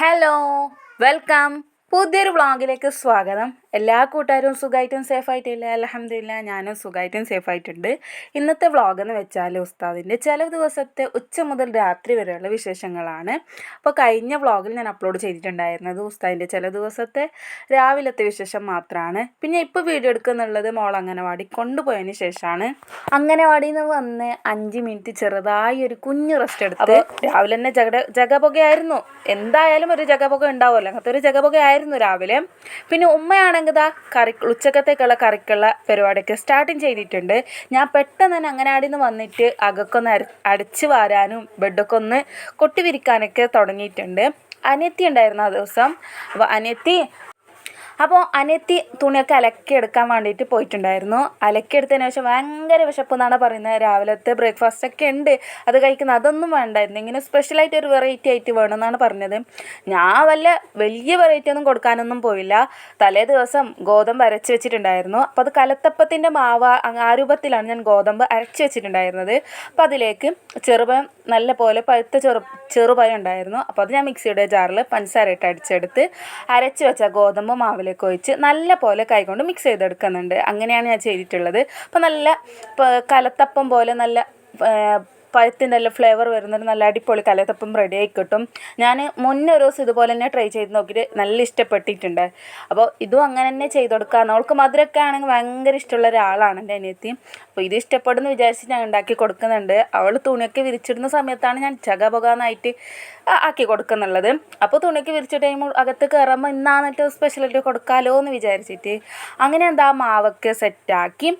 Hello welcome പുതിയൊരു വ്ളോഗിലേക്ക് സ്വാഗതം. എല്ലാ കൂട്ടുകാരും സുഖമായിട്ടും സേഫായിട്ടില്ല? അലഹമില്ല ഞാനും സുഖമായിട്ടും സേഫായിട്ടുണ്ട്. ഇന്നത്തെ വ്ളോഗ് എന്ന് വെച്ചാൽ ഉസ്താദിന്റെ ചില ദിവസത്തെ ഉച്ച മുതൽ രാത്രി വരെയുള്ള വിശേഷങ്ങളാണ്. അപ്പോൾ കഴിഞ്ഞ വ്ളോഗിൽ ഞാൻ അപ്ലോഡ് ചെയ്തിട്ടുണ്ടായിരുന്നത് ഉസ്താദിന്റെ ചില ദിവസത്തെ രാവിലത്തെ വിശേഷം മാത്രമാണ് പിന്നെ ഇപ്പോൾ വീഡിയോ എടുക്കുന്നുള്ളത് മോൾ അംഗനവാടി കൊണ്ടുപോയതിന് ശേഷമാണ് അംഗനവാടിയിൽ നിന്ന് വന്ന് അഞ്ച് മിനിറ്റ് ചെറുതായി ഒരു കുഞ്ഞ് റെസ്റ്റ് എടുത്ത് രാവിലെ തന്നെ ജഗ ജഗപുകയായിരുന്നു. എന്തായാലും ഒരു ജഗപുക ഉണ്ടാവുമല്ലോ. അങ്ങനത്തെ ഒരു ജഗപുകയായിരുന്നു രാവിലെ. പിന്നെ ഉമ്മയാണെങ്കിൽ ദാ കറി ഉച്ചക്കത്തേക്കുള്ള കറിക്കുള്ള പരിപാടിയൊക്കെ സ്റ്റാർട്ടിങ് ചെയ്തിട്ടുണ്ട്. ഞാൻ പെട്ടെന്ന് തന്നെ അങ്ങനാടിയിൽ നിന്ന് വന്നിട്ട് അകക്കൊന്ന് അടിച്ച് വാരാനും ബെഡൊക്കെ ഒന്ന് കൊട്ടിവിരിക്കാനൊക്കെ തുടങ്ങിയിട്ടുണ്ട്. അനിയത്തി ഉണ്ടായിരുന്നു ആ ദിവസം. അപ്പോൾ അനിയത്തി അപ്പോൾ അനിയത്തി തുണിയൊക്കെ അലക്കിയെടുക്കാൻ വേണ്ടിയിട്ട് പോയിട്ടുണ്ടായിരുന്നു. അലക്കിയെടുത്തതിന് ശേഷം ഭയങ്കര വിശപ്പ് എന്നാണ് പറയുന്നത്. രാവിലത്തെ ബ്രേക്ക്ഫാസ്റ്റ് ഒക്കെ ഉണ്ട്. അത് കഴിക്കുന്ന അതൊന്നും വേണ്ടായിരുന്നു. ഇങ്ങനെ സ്പെഷ്യലായിട്ട് ഒരു വെറൈറ്റി ആയിട്ട് വേണമെന്നാണ് പറഞ്ഞത്. ഞാൻ വല്ല വലിയ വെറൈറ്റി ഒന്നും കൊടുക്കാനൊന്നും പോയില്ല. തലേ ദിവസം ഗോതമ്പ് അരച്ച് വെച്ചിട്ടുണ്ടായിരുന്നു. അപ്പോൾ അത് കലത്തപ്പത്തിന്റെ മാവ ആ രൂപത്തിലാണ് ഞാൻ ഗോതമ്പ് അരച്ച് വെച്ചിട്ടുണ്ടായിരുന്നത്. അപ്പോൾ അതിലേക്ക് ചെറുപഴം നല്ല പോലെ പഴുത്ത ചെറു ചെറുപഴം ഉണ്ടായിരുന്നു. അപ്പോൾ അത് ഞാൻ മിക്സിയുടെ ജാറിൽ പഞ്ചസാര ഇട്ട് അടിച്ചെടുത്ത് അരച്ച് വെച്ച ഗോതമ്പ് മാവിലേക്ക് ഒഴിച്ച് നല്ല പോലെ കൈകൊണ്ട് മിക്സ് ചെയ്തെടുക്കുന്നുണ്ട്. അങ്ങനെയാണ് ഞാൻ ചെയ്തിട്ടുള്ളത്. അപ്പോൾ നല്ല കലത്തപ്പം പോലെ നല്ല പഴത്തിന്റെ എല്ലാം ഫ്ലേവർ വരുന്നൊരു നല്ല അടിപൊളി കലത്തപ്പം റെഡി ആയി കിട്ടും. ഞാൻ മുന്നേ ഒരു ദിവസം ഇതുപോലെ തന്നെ ട്രൈ ചെയ്ത് നോക്കിയിട്ട് നല്ല ഇഷ്ടപ്പെട്ടിട്ടുണ്ട്. അപ്പോൾ ഇതും അങ്ങനെ തന്നെ ചെയ്ത് കൊടുക്കാം. അവൾക്ക് മധുരമൊക്കെ ആണെങ്കിൽ ഭയങ്കര ഇഷ്ടമുള്ള ഒരാളാണ് എന്റെ അനിയത്തി. അപ്പോൾ ഇത് ഇഷ്ടപ്പെടുന്നു വിചാരിച്ച് ഞാൻ ഉണ്ടാക്കി കൊടുക്കുന്നുണ്ട്. അവൾ തുണിയൊക്കെ വിരിച്ചിടുന്ന സമയത്താണ് ഞാൻ ചകപകാന്നായിട്ട് ആക്കി കൊടുക്കുന്നുള്ളത്. അപ്പോൾ തുണിയൊക്കെ വിരിച്ചിട്ട് കഴിയുമ്പോൾ അകത്ത് കയറുമ്പോൾ ഇന്നാന്നിട്ട് സ്പെഷ്യലായിട്ട് കൊടുക്കാമല്ലോ എന്ന് വിചാരിച്ചിട്ട്. അങ്ങനെ എന്താ മാവൊക്കെ സെറ്റാക്കി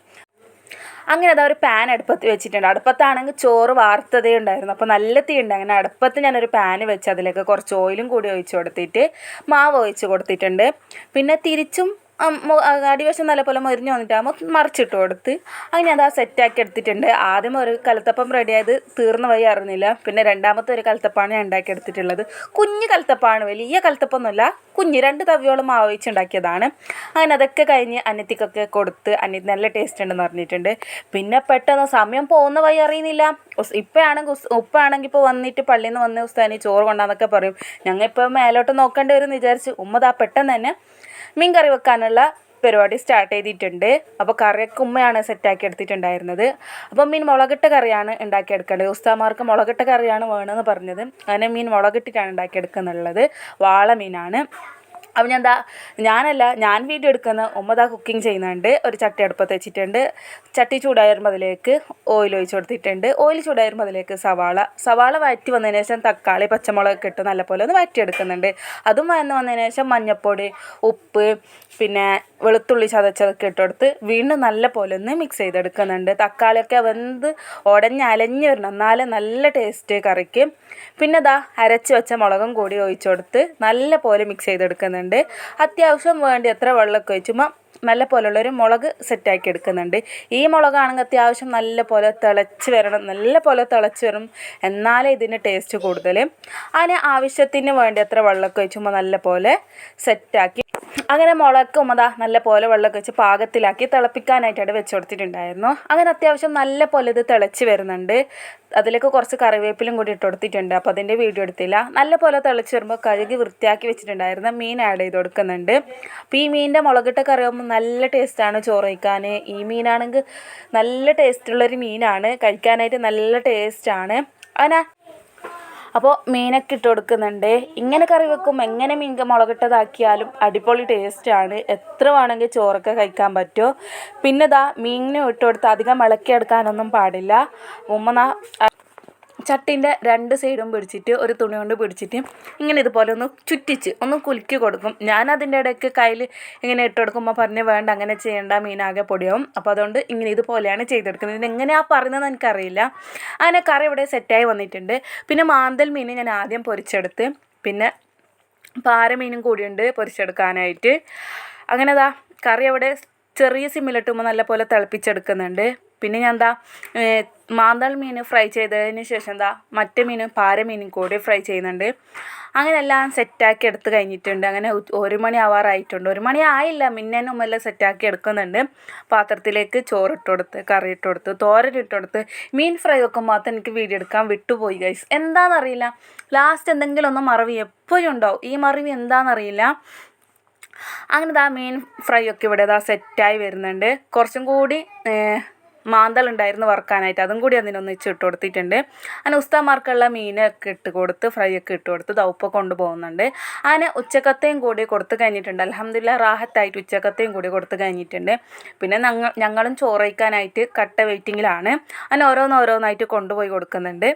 അങ്ങനെ അതാ ഒരു പാൻ അടുപ്പത്ത് വെച്ചിട്ടുണ്ട്. അടുപ്പത്താണെങ്കിൽ ചോറ് വാർത്തതേ ഉണ്ടായിരുന്നു. അപ്പോൾ നല്ല തീ ഉണ്ട്. അങ്ങനെ അടുപ്പത്ത് ഞാനൊരു പാൻ വെച്ച് അതിലേക്ക് കുറച്ച് ഓയിലും കൂടി ഒഴിച്ച് കൊടുത്തിട്ട് മാവ് ഒഴിച്ച് കൊടുത്തിട്ടുണ്ട്. പിന്നെ തിരിച്ചും അടിവശം നല്ലപോലെ മൊരിഞ്ഞ് വന്നിട്ടാകുമ്പോൾ മറിച്ചിട്ട് കൊടുത്ത് അങ്ങനെ അത് ആ സെറ്റാക്കി എടുത്തിട്ടുണ്ട്. ആദ്യം ഒരു കലത്തപ്പം റെഡിയായത് തീർന്ന വഴി അറിഞ്ഞില്ല. പിന്നെ രണ്ടാമത്തെ ഒരു കലത്തപ്പാണ് ഞാൻ ഉണ്ടാക്കി എടുത്തിട്ടുള്ളത്. കുഞ്ഞ് കലത്തപ്പാണ് വലിയ കലത്തപ്പൊന്നുമല്ല. കുഞ്ഞ് രണ്ട് തവിയോളം മാവ് വെച്ചുണ്ടാക്കിയതാണ് അങ്ങനെ അതൊക്കെ കഴിഞ്ഞ് അനിയത്തിക്കൊക്കെ കൊടുത്ത് അനിയത്തി നല്ല ടേസ്റ്റ് ഉണ്ടെന്ന് പറഞ്ഞിട്ടുണ്ട്. പിന്നെ പെട്ടെന്ന് സമയം പോകുന്ന വഴി അറിയുന്നില്ല. ഇപ്പോഴാണെങ്കിൽ ഉപ്പാണെങ്കിൽ ഇപ്പോൾ വന്നിട്ട് പള്ളിയിൽ നിന്ന് വന്ന് ഉസ്താനി ചോറ് കൊണ്ടാന്നൊക്കെ പറയും. ഞങ്ങൾ ഇപ്പോൾ മേലോട്ട് നോക്കേണ്ടി വരും വിചാരിച്ച് ഉമ്മ ദാ പെട്ടെന്ന് തന്നെ മീൻ കറി വെക്കാനുള്ള പരിപാടി സ്റ്റാർട്ട് ചെയ്തിട്ടുണ്ട്. അപ്പോൾ കറിയൊക്കെ ഉമ്മയാണ് സെറ്റാക്കി എടുത്തിട്ടുണ്ടായിരുന്നത്. അപ്പോൾ മീൻ മുളകിട്ട കറിയാണ് ഉണ്ടാക്കിയെടുക്കേണ്ടത്. ഉസ്താമാർക്ക് മുളകിട്ട കറിയാണ് വേണമെന്ന് പറഞ്ഞത്. അങ്ങനെ മീൻ മുളകിട്ടിട്ടാണ് ഉണ്ടാക്കിയെടുക്കുന്നുള്ളത്. വാള മീനാണ് അപ്പോൾ ഞാൻ എന്താ ഞാനല്ല ഞാൻ വീഡിയോ എടുക്കുന്ന ഉമ്മതാ കുക്കിംഗ് ചെയ്യുന്നുണ്ട്. ഒരു ചട്ടി അടുപ്പത്ത് വെച്ചിട്ടുണ്ട്. ചട്ടി ചൂടായിരുമ്പോൾ അതിലേക്ക് ഓയിൽ ഒഴിച്ച് കൊടുത്തിട്ടുണ്ട്. ഓയിൽ ചൂടായിരുമ്പോൾ അതിലേക്ക് സവാള. സവാള വഴറ്റി വന്നതിന് ശേഷം തക്കാളി പച്ചമുളകൊക്കെ ഇട്ട് നല്ലപോലെ ഒന്ന് വഴറ്റിയെടുക്കുന്നുണ്ട് അതും വന്ന് വന്നതിന് ശേഷം മഞ്ഞൾപ്പൊടി ഉപ്പ് പിന്നെ വെളുത്തുള്ളി ചതച്ചതൊക്കെ ഇട്ടെടുത്ത് വീണ്ടും നല്ല പോലെ ഒന്ന് മിക്സ് ചെയ്തെടുക്കുന്നുണ്ട്. തക്കാളിയൊക്കെ വെന്ത് ഉടഞ്ഞ് അലഞ്ഞ് വരണം. എന്നാലേ നല്ല ടേസ്റ്റ് കറിക്ക്. പിന്നെ ദാ അരച്ച് വെച്ച മുളകും കൂടി ഒഴിച്ചെടുത്ത് നല്ല പോലെ മിക്സ് ചെയ്തെടുക്കുന്നുണ്ട്. അത്യാവശ്യം വേണ്ടി എത്ര വെള്ളമൊക്കെ ഒഴിച്ചുമ്പോൾ നല്ല പോലുള്ളൊരു മുളക് സെറ്റാക്കി എടുക്കുന്നുണ്ട്. ഈ മുളകാണെങ്കിൽ അത്യാവശ്യം നല്ല പോലെ തിളച്ച് വരണം. നല്ല പോലെ തിളച്ച് വരും. എന്നാലേ ഇതിന് ടേസ്റ്റ് കൂടുതൽ അതിന് ആവശ്യത്തിന് വേണ്ടി എത്ര വെള്ളമൊക്കെ ഒഴിച്ചുമ്പോൾ നല്ല പോലെ സെറ്റാക്കി അങ്ങനെ മുളക്കും അതാ നല്ല പോലെ വെള്ളമൊക്കെ വെച്ച് പാകത്തിലാക്കി തിളപ്പിക്കാനായിട്ടാണ് വെച്ച് കൊടുത്തിട്ടുണ്ടായിരുന്നു അങ്ങനെ അത്യാവശ്യം നല്ല പോലെ ഇത് തിളച്ച് വരുന്നുണ്ട്. അതിലേക്ക് കുറച്ച് കറിവേപ്പിലും കൂടി ഇട്ട് കൊടുത്തിട്ടുണ്ട്. അപ്പോൾ അതിന്റെ വീഡിയോ എടുത്തില്ല. നല്ല പോലെ തിളച്ച് വരുമ്പോൾ കഴുകി വൃത്തിയാക്കി വെച്ചിട്ടുണ്ടായിരുന്ന മീൻ ആഡ് ചെയ്ത് കൊടുക്കുന്നുണ്ട്. അപ്പോൾ ഈ മീനിന്റെ മുളകിട്ട കറി ആകുമ്പോൾ നല്ല ടേസ്റ്റാണ് ചോറ് കഴിക്കാൻ. ഈ മീനാണെങ്കിൽ നല്ല ടേസ്റ്റുള്ളൊരു മീനാണ്. കഴിക്കാനായിട്ട് നല്ല ടേസ്റ്റാണ്. അങ്ങനെ അപ്പോൾ മീനൊക്കെ ഇട്ട് കൊടുക്കുന്നുണ്ട്. ഇങ്ങനെ കറി വെക്കും എങ്ങനെ മീൻ മുളകിട്ടതാക്കിയാലും അടിപൊളി ടേസ്റ്റ് ആണ്. എത്ര വേണമെങ്കിൽ ചോറൊക്കെ കഴിക്കാൻ പറ്റുമോ പിന്നെ ദാ മീനിനും ഇട്ട് കൊടുത്ത് അധികം ഇളക്കിയെടുക്കാനൊന്നും പാടില്ല. ഉമ്മ നാ ചട്ടിന്റെ രണ്ട് സൈഡും പിടിച്ചിട്ട് ഒരു തുണി കൊണ്ട് പിടിച്ചിട്ട് ഇങ്ങനെ ഇതുപോലെ ഒന്ന് ചുറ്റിച്ച് ഒന്ന് കുലുക്കി കൊടുക്കും. ഞാൻ അതിന്റെ ഇടയ്ക്ക് കയ്യിൽ ഇങ്ങനെ ഇട്ട് കൊടുക്കുമ്പോൾ പറഞ്ഞ് വേണ്ട അങ്ങനെ ചെയ്യേണ്ട മീനാകെ പൊടിയാവും അപ്പോൾ അതുകൊണ്ട് ഇങ്ങനെ ഇതുപോലെയാണ് ചെയ്തെടുക്കുന്നത്. എങ്ങനെയാണ് പറയുന്നത് എനിക്കറിയില്ല. അങ്ങനെ കറി ഇവിടെ സെറ്റായി വന്നിട്ടുണ്ട്. പിന്നെ മാന്തൽ മീൻ ഞാൻ ആദ്യം പൊരിച്ചെടുത്ത് പിന്നെ പാര മീനും കൂടിയുണ്ട് പൊരിച്ചെടുക്കാനായിട്ട്. അങ്ങനെ അതാ കറി അവിടെ ചെറിയ സിമ്മിലിട്ടുമ്പോൾ നല്ല പോലെ തിളപ്പിച്ചെടുക്കുന്നുണ്ട്. പിന്നെ ഞാൻ എന്താ മാന്തൾ മീൻ ഫ്രൈ ചെയ്തതിന് ശേഷം എന്താ മറ്റേ മീൻ പാര മീനും കൂടി ഫ്രൈ ചെയ്യുന്നുണ്ട്. അങ്ങനെ എല്ലാം സെറ്റാക്കി എടുത്ത് കഴിഞ്ഞിട്ടുണ്ട്. അങ്ങനെ ഒരു മണി ആവാറായിട്ടുണ്ട് ഒരു മണി ആയില്ല മിന്നനും എല്ലാം സെറ്റാക്കി എടുക്കുന്നുണ്ട്. പാത്രത്തിലേക്ക് ചോറിട്ട് കൊടുത്ത് കറി ഇട്ട് കൊടുത്ത് തോരൻ ഇട്ട് കൊടുത്ത് മീൻ ഫ്രൈ ഒക്കെ മാത്രം എനിക്ക് വീഡിയോ എടുക്കാൻ വിട്ടുപോയി ഗൈസ് എന്താണെന്നറിയില്ല ലാസ്റ്റ് എന്തെങ്കിലും ഒന്ന് മറവി എപ്പോഴും ഉണ്ടാവും. ഈ മറവി എന്താണെന്നറിയില്ല അങ്ങനെ ദാ മീൻ ഫ്രൈ ഒക്കെ ഇവിടെ ദാ സെറ്റായി വരുന്നുണ്ട്. കുറച്ചും കൂടി മാന്തൽ ഉണ്ടായിരുന്നു വറുക്കാനായിട്ട്. അതും കൂടി അതിനൊന്ന് ഇട്ട് ഇട്ട് കൊടുത്തിട്ടുണ്ട്. അങ്ങനെ ഉസ്താമാർക്കുള്ള മീനൊക്കെ ഇട്ട് കൊടുത്ത് ഫ്രൈ ഒക്കെ ഇട്ട് കൊടുത്ത് ദൗപ്പ കൊണ്ടുപോകുന്നുണ്ട് അങ്ങനെ ഉച്ചക്കത്തെയും കൂടി കൊടുത്ത് കഴിഞ്ഞിട്ടുണ്ട്. അലഹമില്ല റാഹത്തായിട്ട് ഉച്ചക്കത്തെയും കൂടി കൊടുത്ത് കഴിഞ്ഞിട്ടുണ്ട്. പിന്നെ ഞങ്ങൾ ഞങ്ങളും ചോറയിക്കാനായിട്ട് കട്ട വെയിറ്റിങ്ങിലാണ് അങ്ങനെ ഓരോന്നോരോന്നായിട്ട് കൊണ്ടുപോയി കൊടുക്കുന്നുണ്ട്.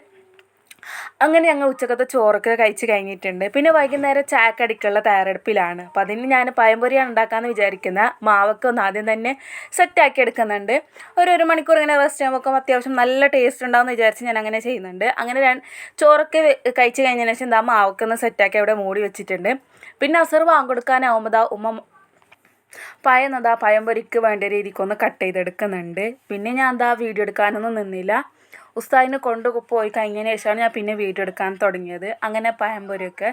അങ്ങനെ ഞങ്ങൾ ഉച്ചക്കത്തെ ചോറൊക്കെ കഴിച്ച് കഴിഞ്ഞിട്ടുണ്ട്. പിന്നെ വൈകുന്നേരം ചായക്കടിക്കുള്ള തയ്യാറെടുപ്പിലാണ്. അപ്പം അതിന് ഞാൻ പഴംപൊരിയാണ് ഉണ്ടാക്കാമെന്ന് വിചാരിക്കുന്ന. മാവൊക്കെ ഒന്ന് ആദ്യം തന്നെ സെറ്റാക്കി എടുക്കുന്നുണ്ട്. ഒരു ഒരു മണിക്കൂർ ഇങ്ങനെ റെസ്റ്റ് ചെയ്യുമ്പോൾ അത്യാവശ്യം നല്ല ടേസ്റ്റ് ഉണ്ടാകുമെന്ന് വിചാരിച്ച് ഞാൻ അങ്ങനെ ചെയ്യുന്നുണ്ട്. അങ്ങനെ ഞാൻ ചോറൊക്കെ കഴിച്ച് കഴിഞ്ഞതിന് ശേഷം എന്താ മാവൊക്കെ ഒന്ന് സെറ്റാക്കി അവിടെ മൂടി വെച്ചിട്ടുണ്ട്. പിന്നെ അസർ വാങ്ങിക്കൊടുക്കാനാവുമ്പോൾ ഉമ്മ പയം എന്താ പഴംപൊരിക്ക് വേണ്ട രീതിക്കൊന്ന് കട്ട് ചെയ്തെടുക്കുന്നുണ്ട്. പിന്നെ ഞാൻ എന്താ വീഡിയോ എടുക്കാനൊന്നും നിന്നില്ല. ഉസ്താദിനെ കൊണ്ട് പോയി കഴിഞ്ഞതിന് ശേഷമാണ് ഞാൻ പിന്നെ വീഡിയോ എടുക്കാൻ തുടങ്ങിയത്. അങ്ങനെ പഴംപൊരിയൊക്കെ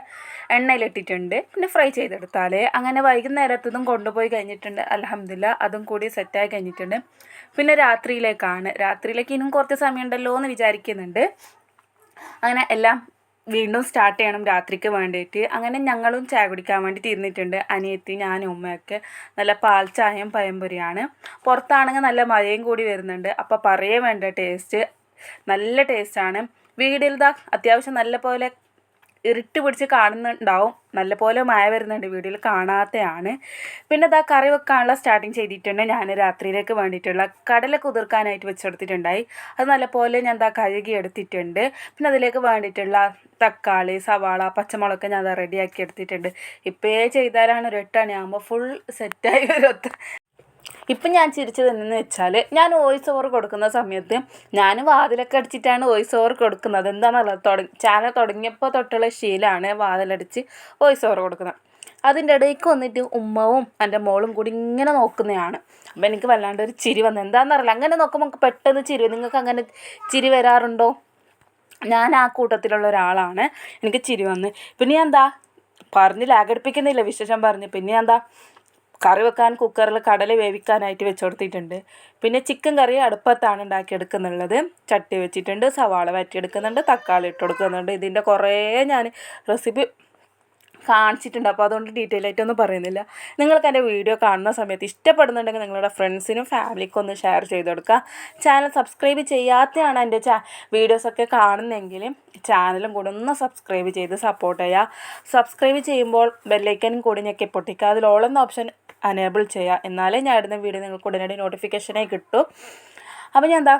എണ്ണയിലിട്ടിട്ടുണ്ട്. പിന്നെ ഫ്രൈ ചെയ്തെടുത്താൽ അങ്ങനെ വൈകുന്നേരത്തതും കൊണ്ടുപോയി കഴിഞ്ഞിട്ടുണ്ട്. അലഹമില്ല അതും കൂടി സെറ്റായി കഴിഞ്ഞിട്ടുണ്ട്. പിന്നെ രാത്രിയിലേക്കാണ്. രാത്രിയിലേക്ക് ഇനിയും കുറച്ച് സമയമുണ്ടല്ലോ എന്ന് വിചാരിക്കുന്നുണ്ട്. അങ്ങനെ എല്ലാം വീണ്ടും സ്റ്റാർട്ട് ചെയ്യണം രാത്രിക്ക് വേണ്ടിയിട്ട്. അങ്ങനെ ഞങ്ങളും ചായ കുടിക്കാൻ വേണ്ടി തീർന്നിട്ടുണ്ട് അനിയത്തി ഞാനും ഉമ്മയൊക്കെ നല്ല പാൽ ചായയും പഴംപൊരിയാണ്. പുറത്താണെങ്കിൽ നല്ല മഴയും കൂടി വരുന്നുണ്ട്. അപ്പോൾ പറയേ വേണ്ട ടേസ്റ്റ് നല്ല ടേസ്റ്റാണ്. വീടിൽ ദാ അത്യാവശ്യം നല്ല പോലെ ഇരുട്ട് പിടിച്ച് കാണുന്നുണ്ടാവും. നല്ല പോലെ മഴ വരുന്നുണ്ട് വീഡിയോയിൽ കാണാത്തതാണ് പിന്നെ ഇതാ കറി വെക്കാനുള്ള സ്റ്റാർട്ടിങ് ചെയ്തിട്ടുണ്ട്. ഞാൻ രാത്രിയിലേക്ക് വേണ്ടിയിട്ടുള്ള കടല കുതിർക്കാനായിട്ട് വെച്ചെടുത്തിട്ടുണ്ടായി. അത് നല്ലപോലെ ഞാൻ ഇതാ കഴുകി എടുത്തിട്ടുണ്ട് പിന്നെ അതിലേക്ക് വേണ്ടിയിട്ടുള്ള തക്കാളി സവാള പച്ചമുളക് ഞാൻ അത് റെഡിയാക്കി എടുത്തിട്ടുണ്ട്. ഇപ്പോഴേ ചെയ്താലാണ് ഒരു എട്ടണിയാകുമ്പോൾ ഫുൾ സെറ്റായി വരും ഇപ്പം ഞാൻ ചിരിച്ചത് എന്തെന്ന് വെച്ചാൽ ഞാൻ വോയിസ് ഓവർ കൊടുക്കുന്ന സമയത്ത് ഞാൻ വാതിലൊക്കെ അടിച്ചിട്ടാണ് വോയിസ് ഓവർ കൊടുക്കുന്നത്. എന്താണെന്നുള്ളത് തുടങ്ങി ചാനൽ തുടങ്ങിയപ്പോൾ തൊട്ടുള്ള ശീലമാണ് വാതിലടിച്ച് വോയിസ് ഓവർ കൊടുക്കുന്നത്. അതിന്റെ ഇടയ്ക്ക് വന്നിട്ട് ഉമ്മവും എന്റെ മോളും കൂടി ഇങ്ങനെ നോക്കുന്നതാണ്. അപ്പം എനിക്ക് വല്ലാണ്ട് ഒരു ചിരി വന്നു. എന്താണെന്നറിയില്ല അങ്ങനെ നോക്കുമ്പോൾ നമുക്ക് പെട്ടെന്ന് ചിരി നിങ്ങൾക്ക് അങ്ങനെ ചിരി വരാറുണ്ടോ? ഞാൻ ആ കൂട്ടത്തിലുള്ള ഒരാളാണ്. എനിക്ക് ചിരി വന്ന്. പിന്നെ എന്താ? പറഞ്ഞ് ലാഗടിപ്പിക്കുന്നില്ല വിശേഷം പറഞ്ഞ്. പിന്നെ എന്താ? കറി വെക്കാൻ കുക്കറിൽ കടല വേവിക്കാനായിട്ട് വെച്ച് കൊടുത്തിട്ടുണ്ട് പിന്നെ ചിക്കൻ കറി അടുപ്പത്താണ് ഉണ്ടാക്കിയെടുക്കുന്നുള്ളത്. ചട്ടി വെച്ചിട്ടുണ്ട് സവാള വറ്റിയെടുക്കുന്നുണ്ട് തക്കാളി ഇട്ട് കൊടുക്കുന്നുണ്ട് ഇതിന്റെ കുറേ ഞാൻ റെസിപ്പി കാണിച്ചിട്ടുണ്ട്. അപ്പോൾ അതുകൊണ്ട് ഡീറ്റെയിൽ ആയിട്ടൊന്നും പറയുന്നില്ല. നിങ്ങൾക്ക് എന്റെ വീഡിയോ കാണുന്ന സമയത്ത് ഇഷ്ടപ്പെടുന്നുണ്ടെങ്കിൽ നിങ്ങളുടെ ഫ്രണ്ട്സിനും ഫാമിലിക്കും ഒന്ന് ഷെയർ ചെയ്ത് കൊടുക്കുക. ചാനൽ സബ്സ്ക്രൈബ് ചെയ്യാത്തതാണ് എന്റെ ചാ വീഡിയോസൊക്കെ കാണുന്നതെങ്കിൽ ചാനലും കൂടെ ഒന്ന് സബ്സ്ക്രൈബ് ചെയ്ത് സപ്പോർട്ട് ചെയ്യുക. സബ്സ്ക്രൈബ് ചെയ്യുമ്പോൾ ബെല്ലൈക്കനും കൂടി ഞെക്കി പൊട്ടിക്കുക. അതിൽ ഓപ്ഷൻ അനേബിൾ ചെയ്യുക എന്നാലേ ഞാൻ ഇടുന്ന വീഡിയോ നിങ്ങൾക്ക് ഉടനടി നോട്ടിഫിക്കേഷനായി കിട്ടും. അപ്പോൾ ഞാൻ എന്താ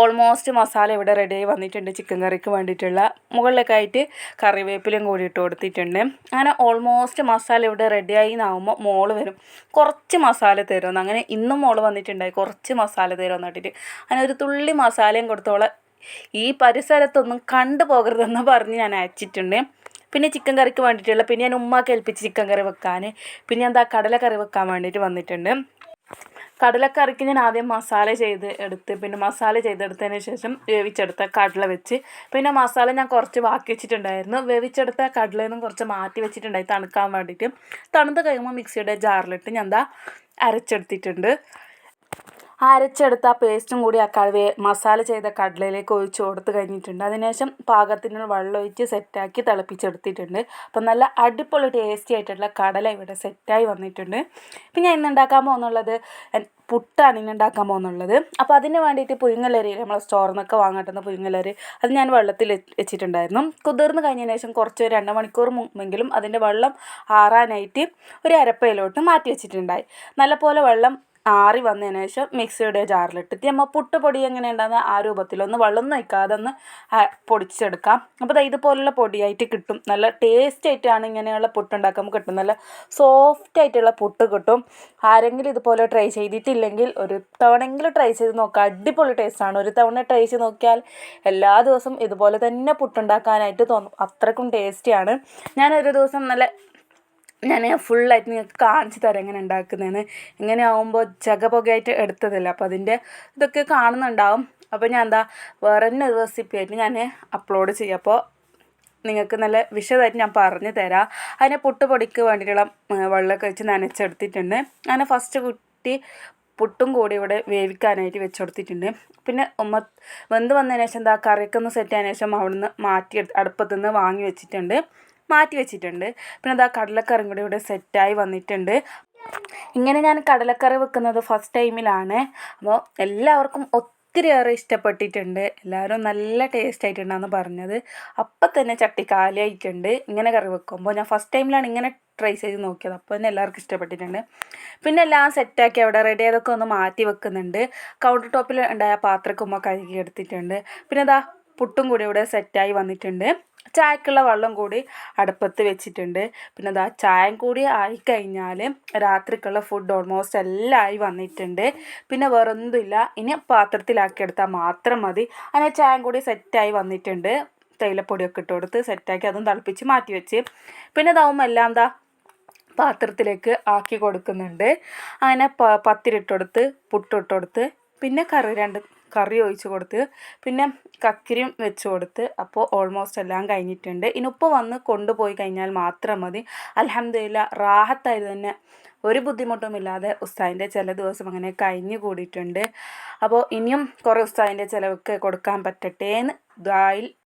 ഓൾമോസ്റ്റ് മസാല ഇവിടെ റെഡി ആയി വന്നിട്ടുണ്ട് ചിക്കൻ കറിക്ക് വേണ്ടിയിട്ടുള്ള. മുകളിലൊക്കെ ആയിട്ട് കറിവേപ്പിലയും കൂടി ഇട്ട് കൊടുത്തിട്ടുണ്ട്. അങ്ങനെ ഓൾമോസ്റ്റ് മസാല ഇവിടെ റെഡിയായി എന്നാകുമ്പോൾ മോൾ വരും. കുറച്ച് മസാല തരുമെന്ന് അങ്ങനെ ഇന്നും മോൾ വന്നിട്ടുണ്ടായി. കുറച്ച് മസാല തരുമെന്ന് പറഞ്ഞിട്ട്. അങ്ങനെ ഒരു തുള്ളി മസാലയും കൊടുത്തോളെ. ഈ പരിസരത്തൊന്നും കണ്ടു പോകരുതെന്ന് പറഞ്ഞ് ഞാൻ അയച്ചിട്ടുണ്ട്. പിന്നെ ചിക്കൻ കറിക്ക് വേണ്ടിയിട്ടുള്ള പിന്നെ ഞാൻ ഉമ്മാക്ക് ഏൽപ്പിച്ച് ചിക്കൻ കറി വെക്കാൻ. പിന്നെ എന്താ കടലക്കറി കറി വെക്കാൻ വേണ്ടിയിട്ട് വന്നിട്ടുണ്ട്. കടലക്കറിക്ക് ഞാൻ ആദ്യം മസാല ചെയ്ത് എടുത്ത് പിന്നെ മസാല ചെയ്തെടുത്തതിന് ശേഷം വേവിച്ചെടുത്ത കടല വെച്ച് പിന്നെ മസാല ഞാൻ കുറച്ച് ബാക്കി വെച്ചിട്ടുണ്ടായിരുന്നു. വേവിച്ചെടുത്ത കടലയിൽ നിന്നും കുറച്ച് മാറ്റി വെച്ചിട്ടുണ്ടായി തണുക്കാൻ വേണ്ടിയിട്ട്. തണുത്ത് കഴിയുമ്പോൾ മിക്സിയുടെ ജാറിലിട്ട് ഞാൻ എന്താ അരച്ചെടുത്തിട്ടുണ്ട്. അരച്ചെടുത്ത പേസ്റ്റും കൂടി ആ കവേ മസാല ചെയ്ത കടലയിലേക്ക് ഒഴിച്ച് കൊടുത്ത് കഴിഞ്ഞിട്ടുണ്ട്. അതിനുശേഷം പാകത്തിന് വെള്ളം ഒഴിച്ച് സെറ്റാക്കി തിളപ്പിച്ചെടുത്തിട്ടുണ്ട്. അപ്പം നല്ല അടിപൊളി ടേസ്റ്റി ആയിട്ടുള്ള കടല ഇവിടെ സെറ്റായി വന്നിട്ടുണ്ട്. ഇപ്പം ഞാൻ ഇന്ന് ഉണ്ടാക്കാൻ പോകുന്നുള്ളത് പുട്ടാണ് ഇന്ന് ഉണ്ടാക്കാൻ പോകുന്നുള്ളത്. അപ്പോൾ അതിന് വേണ്ടിയിട്ട് പുഴുങ്ങലരി നമ്മൾ സ്റ്റോറിൽ നിന്നൊക്കെ വാങ്ങിട്ടുന്ന പുഴുങ്ങലരി അത് ഞാൻ വെള്ളത്തിൽ വെച്ച് വെച്ചിട്ടുണ്ടായിരുന്നു. കുതിർന്ന് കഴിഞ്ഞതിന് ശേഷം കുറച്ച് രണ്ട് മണിക്കൂർ മുമ്പെങ്കിലും അതിന്റെ വെള്ളം ആറാനായിട്ട് ഒരു അരപ്പയിലോട്ട് മാറ്റി വെച്ചിട്ടുണ്ടായി. നല്ലപോലെ വെള്ളം ആറി വന്നതിന് ശേഷം മിക്സിയുടെ ജാറിലിട്ടിട്ട് നമ്മൾ പുട്ട് പൊടി എങ്ങനെ ഉണ്ടാകുന്ന ആ രൂപത്തിലൊന്ന് വെള്ളം നയിക്കാതെ ഒന്ന് പൊടിച്ചെടുക്കാം. അപ്പോൾ ഇതുപോലുള്ള പൊടിയായിട്ട് കിട്ടും. നല്ല ടേസ്റ്റ് ആയിട്ടാണ് ഇങ്ങനെയുള്ള പുട്ടുണ്ടാക്കുമ്പോൾ കിട്ടും നല്ല സോഫ്റ്റ് ആയിട്ടുള്ള പുട്ട് കിട്ടും. ആരെങ്കിലും ഇതുപോലെ ട്രൈ ചെയ്തിട്ടില്ലെങ്കിൽ ഒരു തവണയെങ്കിലും ട്രൈ ചെയ്ത് നോക്കുക അടിപൊളി ടേസ്റ്റാണ് ഒരു തവണ ട്രൈ ചെയ്ത് നോക്കിയാൽ എല്ലാ ദിവസവും ഇതുപോലെ തന്നെ പുട്ടുണ്ടാക്കാനായിട്ട് തോന്നും. അത്രക്കും ടേസ്റ്റിയാണ് ഞാനൊരു ദിവസം നല്ല ഞാൻ ഫുള്ളായിട്ട് നിങ്ങൾക്ക് കാണിച്ചു തരാം എങ്ങനെ ഉണ്ടാക്കുന്നതെന്ന് ഇങ്ങനെ ആകുമ്പോൾ ചകപുകയായിട്ട് എടുത്തതല്ല. അപ്പോൾ അതിന്റെ ഇതൊക്കെ കാണുന്നുണ്ടാവും. അപ്പോൾ ഞാൻ എന്താ വേറെ തന്നെ ഒരു റെസിപ്പി ആയിട്ട് ഞാൻ അപ്ലോഡ് ചെയ്യാം. അപ്പോൾ നിങ്ങൾക്ക് നല്ല വിശദമായിട്ട് ഞാൻ പറഞ്ഞു തരാം. അതിനെ പുട്ടുപൊടിക്ക് വേണ്ടിയിട്ടുള്ള വെള്ളമൊക്കെ വെച്ച് നനച്ചെടുത്തിട്ടുണ്ട്. അങ്ങനെ ഫസ്റ്റ് കുട്ടി പുട്ടും കൂടി ഇവിടെ വേവിക്കാനായിട്ട് വെച്ച് കൊടുത്തിട്ടുണ്ട് പിന്നെ ഉമ്മ വെന്ത് വന്നതിന് ശേഷം എന്താ കറിയൊക്കെ ഒന്ന് സെറ്റ് ആയതിനു ശേഷം അവിടുന്ന് മാറ്റി അടുപ്പത്തുനിന്ന് വാങ്ങി വെച്ചിട്ടുണ്ട്. മാറ്റി വെച്ചിട്ടുണ്ട് പിന്നെ അതാ കടലക്കറിയും കൂടി ഇവിടെ സെറ്റായി വന്നിട്ടുണ്ട്. ഇങ്ങനെ ഞാൻ കടലക്കറി വെക്കുന്നത് ഫസ്റ്റ് ടൈമിലാണ് അപ്പോൾ എല്ലാവർക്കും ഒത്തിരിയേറെ ഇഷ്ടപ്പെട്ടിട്ടുണ്ട്. എല്ലാവരും നല്ല ടേസ്റ്റ് ആയിട്ടുണ്ടെന്ന് പറഞ്ഞത്. അപ്പം തന്നെ ചട്ടി കാലിയായിട്ടുണ്ട് ഇങ്ങനെ കറി വെക്കുമ്പോൾ ഞാൻ ഫസ്റ്റ് ടൈമിലാണ് ഇങ്ങനെ ട്രൈ ചെയ്ത് നോക്കിയത്. അപ്പോൾ തന്നെ എല്ലാവർക്കും ഇഷ്ടപ്പെട്ടിട്ടുണ്ട്. പിന്നെ എല്ലാം സെറ്റാക്കി അവിടെ റെഡി ആയതൊക്കെ ഒന്ന് മാറ്റി വെക്കുന്നുണ്ട്. കൗണ്ടർ ടോപ്പിൽ ഉണ്ടായ പാത്രക്കുമ്പോൾ കഴുകി എടുത്തിട്ടുണ്ട്. പിന്നെ അതാ പുട്ടും കൂടി ഇവിടെ സെറ്റായി വന്നിട്ടുണ്ട്. ചായക്കുള്ള വെള്ളം കൂടി അടുപ്പത്ത് വെച്ചിട്ടുണ്ട്. പിന്നെ അതാ ചായം കൂടി ആയിക്കഴിഞ്ഞാൽ രാത്രിക്കുള്ള ഫുഡ് ഓൾമോസ്റ്റ് എല്ലാം ആയി വന്നിട്ടുണ്ട്. പിന്നെ വേറൊന്നുമില്ല. ഇനി പാത്രത്തിലാക്കി എടുത്താൽ മാത്രം മതി. അങ്ങനെ ചായം കൂടി സെറ്റായി വന്നിട്ടുണ്ട്. തേയിലപ്പൊടിയൊക്കെ ഇട്ട് കൊടുത്ത് സെറ്റാക്കി അതും തിളപ്പിച്ച് മാറ്റി വെച്ച്. പിന്നെ ഇതാവുമ്പോൾ എല്ലാം എന്താ പാത്രത്തിലേക്ക് ആക്കി കൊടുക്കുന്നുണ്ട്. അങ്ങനെ പത്തിരിട്ട് കൊടുത്ത് പുട്ടിട്ട് കൊടുത്ത് പിന്നെ കറി രണ്ട് കറി ഒഴിച്ച് കൊടുത്ത് പിന്നെ കക്കിരിയും വെച്ച് കൊടുത്ത് അപ്പോൾ ഓൾമോസ്റ്റ് എല്ലാം കഴിഞ്ഞിട്ടുണ്ട്. ഇനി വന്ന് കൊണ്ടുപോയി കഴിഞ്ഞാൽ മാത്രം മതി. അലഹമ്മദില്ല റാഹത്തായി തന്നെ ഒരു ബുദ്ധിമുട്ടുമില്ലാതെ ഉസ്താദിന്റെ ചില ദിവസം അങ്ങനെ കഴിഞ്ഞു കൂടിയിട്ടുണ്ട്. അപ്പോൾ ഇനിയും കുറേ ഉസ്താദിന്റെ ചിലവൊക്കെ കൊടുക്കാൻ പറ്റട്ടെ എന്ന്